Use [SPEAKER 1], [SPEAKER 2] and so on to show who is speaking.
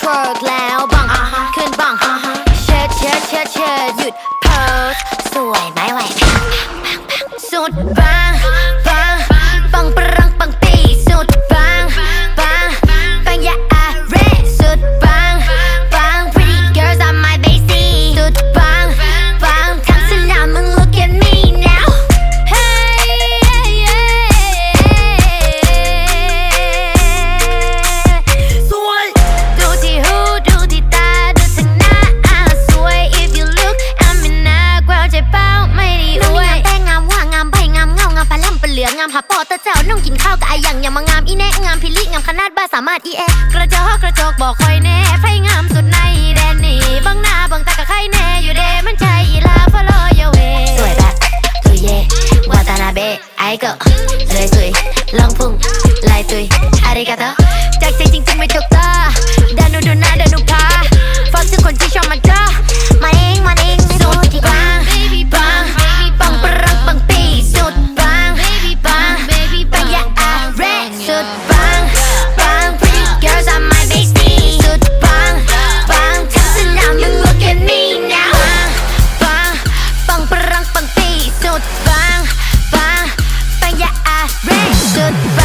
[SPEAKER 1] เทิร์กแล้วบังขึ้นบังเชิดเชิดเชิดเชิดหยุดเพิร์สสวยไหมไหวสุดบ้าืองามหาปอตะเจ้าน้องกินข้าวกับไอหยังอย่ามางามอีแน่งามพิลิงามขนาดบ้าสามารถอีแอกระจอกกระจกบอกคอยแน่ไฟงามสุดในแดนนี้บังหน้าบังตากับใครแน่อยู่เดมันใจอีลาฟอลอยเวสวยแบบตุยเย่วาตานาเบไอเกเลยตุยลองพุ่งลายตุยอาริกาโตจากใจจริงๆไม่ถูกตาดานูดูหน้า I race goodbye.